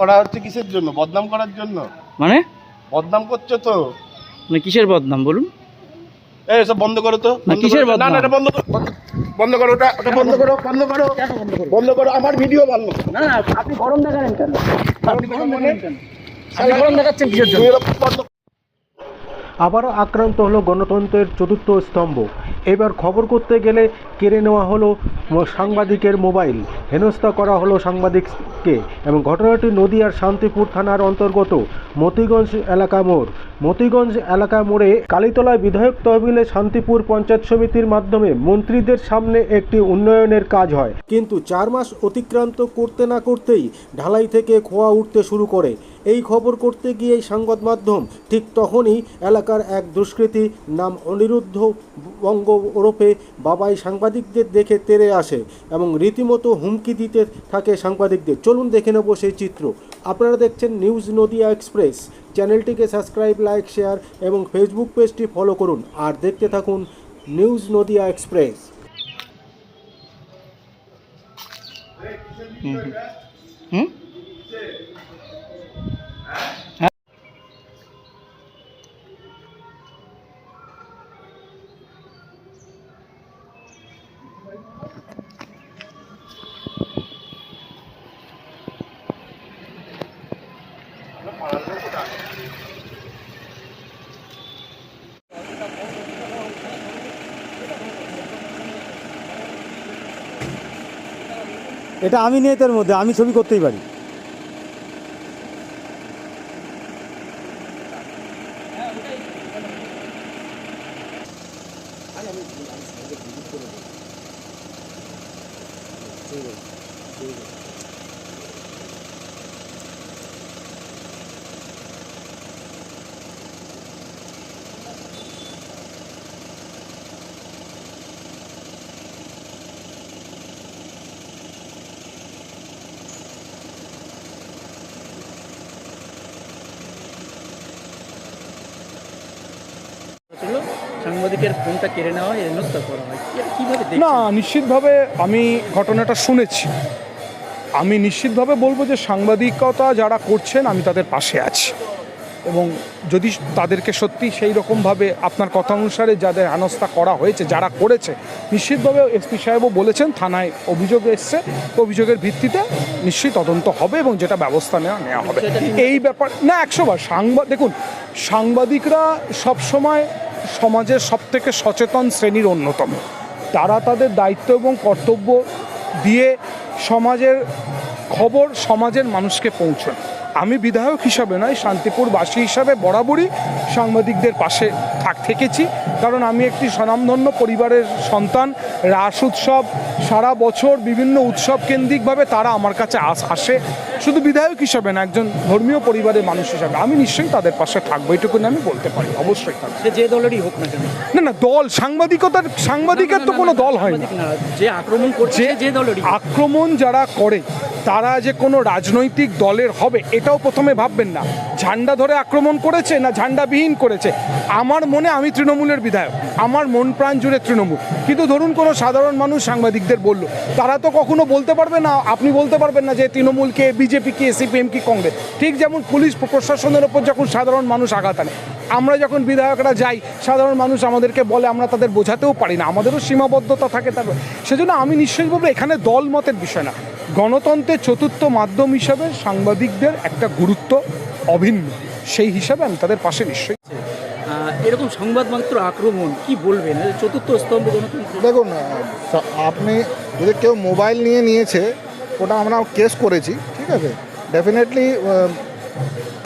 করা হচ্ছে কিসের জন্য? বদনাম করার জন্য? মানে? বদনাম করছ তো। মানে কিসের বদনাম বলুন? এই এসব বন্ধ করো তো। না, কিসের করো। না না এটা বন্ধ করো। বন্ধ- করো ওটা ওটা বন্ধ করো বন্ধ করো। বন্ধ করো আমার ভিডিও ভালো না না আপনি গরম দেখালেন কেন? আপনি গরম দেখালেন আপনি গরম দেখাচ্ছেন কিসের জন্য? আবারও আক্রান্ত হলো গণতন্ত্রের চতুর্থ স্তম্ভ। এবার খবর করতে গেলে কেড়ে নেওয়া হলো সাংবাদিকের মোবাইল। হেনস্থা করা হলো সাংবাদিককে এবং ঘটনাটি নদিয়ার শান্তিপুর থানার অন্তর্গত মতিগঞ্জ এলাকা মোড়। মতিগঞ্জ এলাকা মোড়ে কালীতলায় বিধায়ক তহবিলে শান্তিপুর পঞ্চায়েত সমিতির মাধ্যমে মন্ত্রীদের সামনে একটি উন্নয়নের কাজ হয়। কিন্তু চার মাস অতিক্রান্ত করতে না করতেই ঢালাই থেকে খোয়া উঠতে শুরু করে। এই খবর করতে গিয়ে সংবাদ মাধ্যম ঠিক তখনই এলাকার এক দুষ্কৃতী নাম অনিরুদ্ধ বঙ্গ ওরফে বাবাই সাংবাদিকদের দেখে তেড়ে আসে এবং রীতিমতো হুমকি দিতে থাকে সাংবাদিকদের। চলুন দেখে নেব সেই চিত্র। আপনারা দেখছেন নিউজ নদিয়া এক্সপ্রেস। চ্যানেলটিকে সাবস্ক্রাইব লাইক শেয়ার এবং ফেসবুক পেজটি ফলো করুন আর দেখতে থাকুন নিউজ নদিয়া এক্সপ্রেস। হুম। হুম। এটা আমি নেই তার মধ্যে আমি ছবি করতেই পারি। ছিল সাংবাদিকের ফোনটা কেড়ে নেওয়া হয় হেনস্থা করা হয়। কীভাবে? না নিশ্চিতভাবে আমি ঘটনাটা শুনেছি। আমি নিশ্চিতভাবে বলব যে সাংবাদিকতা যারা করছেন আমি তাদের পাশে আছি। এবং যদি তাদেরকে সত্যি সেই রকমভাবে আপনার কথা অনুসারে যাদের হেনস্থা করা হয়েছে যারা করেছে নিশ্চিতভাবে এসপি সাহেবও বলেছেন থানায় অভিযোগ এসছে। অভিযোগের ভিত্তিতে নিশ্চয়ই তদন্ত হবে এবং যেটা ব্যবস্থা নেওয়া নেওয়া হবে। এই ব্যাপার না একশোবার সাংবাদ দেখুন সাংবাদিকরা সবসময় সমাজের সবথেকে সচেতন শ্রেণির অন্যতম। তারা তাদের দায়িত্ব এবং কর্তব্য দিয়ে সমাজের খবর সমাজের মানুষকে পৌঁছান আমি বিধায়ক হিসাবে নয় শান্তিপুরবাসী হিসাবে বরাবরই সাংবাদিকদের পাশে থাক থেকেছি। কারণ আমি একটি স্বনামধন্য পরিবারের সন্তান রাস উৎসব সারা বছর বিভিন্ন উৎসব কেন্দ্রিকভাবে তারা আমার কাছে আস আসে। শুধু বিধায়ক হিসাবে না একজন ধর্মীয় পরিবারের মানুষ হিসাবে। আমি নিশ্চয়ই তাদের পাশে থাকব এটুকুনি আমি বলতে পারি অবশ্যই যে দলেরই হোক না কেন? না না দল সাংবাদিকতার সাংবাদিকের তো কোনো দল হয় না। যে আক্রমণ করছে যে দলেরই আক্রমণ যারা করে তারা যে কোনো রাজনৈতিক দলের হবে, এটাও প্রথমে ভাববেন না। ঝান্ডা ধরে আক্রমণ করেছে না ঝান্ডাবিহীন করেছে? আমার মনে আমি তৃণমূলের বিধায়ক, আমার মন প্রাণ জুড়ে তৃণমূল। কিন্তু ধরুন কোনো সাধারণ মানুষ সাংবাদিকদের বলল, তারা তো কখনো বলতে পারবে না, আপনি বলতে পারবেন না যে তৃণমূলকে বিজেপিকে সিপিএম কি, কংগ্রেস। ঠিক যেমন পুলিশ প্রশাসনের ওপর যখন সাধারণ মানুষ আঘাত আনে, আমরা যখন বিধায়করা যাই, সাধারণ মানুষ আমাদেরকে বলে, আমরা তাদের বোঝাতেও পারি না, আমাদেরও সীমাবদ্ধতা থাকে তার। সেজন্য আমি নিশ্চয়ই বলব, এখানে দল মতের বিষয় না। গণতন্ত্রের চতুর্থ মাধ্যম হিসাবে সাংবাদিকদের একটা গুরুত্ব অভিন্ন। সেই হিসাবে আমি তাদের পাশে নিশ্চয়ই এরকম সংবাদ মাত্র আক্রমণ কি বলবেন? চতুর্থ স্তম্ভ গণতন্ত্র। দেখুন আপনি যদি কেউ মোবাইল নিয়ে নিয়েছে ওটা আমরা কেস করেছি ঠিক আছে? ডেফিনেটলি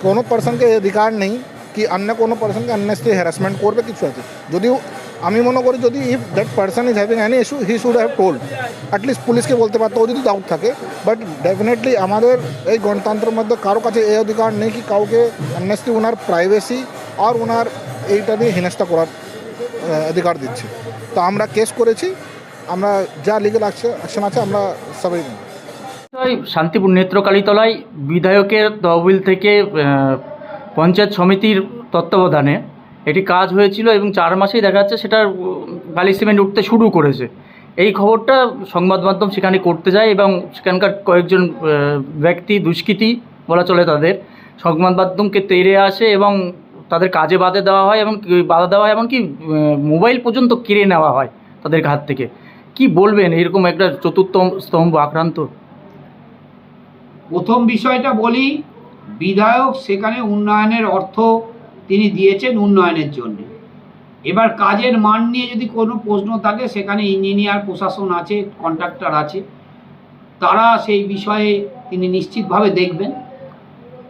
কোনো পার্সনকে অধিকার নেই কি অন্য কোনো পার্সনকে আননেসলি হ্যারাসমেন্ট করবে কিছু আছে। যদিও আমি মনে করি যদি if that person is having any issue he should have told at least পুলিশকে বলতে পারতো ও যদি ডাউট থাকে। বাট ডেফিনেটলি আমাদের এই গণতন্ত্রের মধ্যে কারও কাছে এই অধিকার নেই কি কাউকে আননেসলি ওনার প্রাইভেসি আর ওনার এইটা নিয়ে হেনস্থা করার অধিকার দিচ্ছে। তো আমরা কেস করেছি, আমরা যা লিগেল অ্যাকশন আছে আমরা সবাই শান্তিপুর নেত্রকালীতলায় বিধায়কের তহবিল থেকে পঞ্চায়েত সমিতির তত্ত্বাবধানে এটি কাজ হয়েছিল এবং চার মাসেই দেখা যাচ্ছে সেটার বালি সিমেন্ট উঠতে শুরু করেছে। এই খবরটা সংবাদ মাধ্যম সেখানে করতে যায় এবং সেখানকার কয়েকজন ব্যক্তি, দুষ্কৃতী বলা চলে তাদের, সংবাদ মাধ্যমকে তেড়ে আসে এবং তাদের কাজে বাধা দেওয়া হয় এবং বাধা দেওয়া হয় এমনকি মোবাইল পর্যন্ত কেড়ে নেওয়া হয় তাদের হাত থেকে। কি বলবেন? এরকম একটা চতুর্থ স্তম্ভ আক্রান্ত। প্রথম বিষয়টা বলি, বিধায়ক সেখানে উন্নয়নের অর্থ তিনি দিয়েছেন উন্নয়নের জন্য। এবার কাজের মান নিয়ে যদি কোনো প্রশ্ন থাকে, সেখানে ইঞ্জিনিয়ার, প্রশাসন আছে, কন্ট্রাক্টর আছে, তারা সেই বিষয়ে তিনি নিশ্চিতভাবে দেখবেন।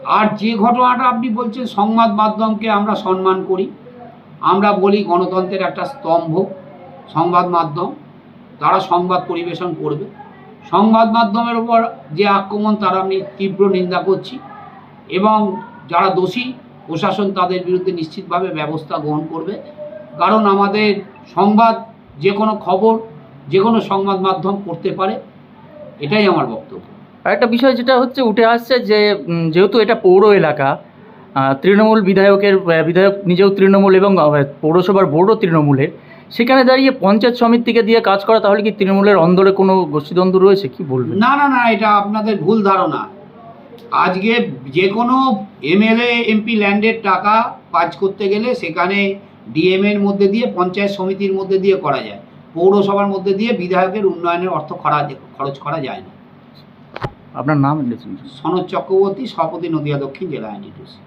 আর যে ঘটনাটা আপনি বলছেন, সংবাদ মাধ্যমকে আমরা সম্মান করি। আমরা বলি গণতন্ত্রের একটা স্তম্ভ, সংবাদ মাধ্যম। তারা সংবাদ পরিবেশন করবে। সংবাদ মাধ্যমের উপর যে আক্রমণ, তার আমি তীব্র নিন্দা করছি। এবং যারা দোষী প্রশাসন তাদের বিরুদ্ধে নিশ্চিতভাবে ব্যবস্থা গ্রহণ করবে। কারণ আমাদের সংবাদ যে কোনো খবর যে কোনো সংবাদ মাধ্যম করতে পারে এটাই আমার বক্তব্য। আরেকটা বিষয় যেটা হচ্ছে উঠে আসছে যে যেহেতু এটা পৌর এলাকা তৃণমূল বিধায়কের বিধায়ক নিজেও তৃণমূল এবং পৌরসভার বোর্ডও তৃণমূলের সেখানে দাঁড়িয়ে পঞ্চায়েত সমিতিকে দিয়ে কাজ করা তাহলে কি তৃণমূলের অন্দরে কোনো গোষ্ঠীদ্বন্দ্ব রয়েছে? কি বলবেন? না না না এটা আপনাদের ভুল ধারণা। আজকে যে কোনো এমএলএ এমপি ল্যান্ডের টাকা কাজ করতে গেলে সেখানে ডিএম এর মধ্যে দিয়ে পঞ্চায়েত সমিতির মধ্যে দিয়ে করা যায়। পৌরসভার মধ্যে দিয়ে বিধায়কের উন্নয়নের অর্থ খরচ খরচ করা যায় না। আপনার নাম সনদ চক্রবর্তী সভাপতি নদিয়া দক্ষিণ জেলা আইনটিউসি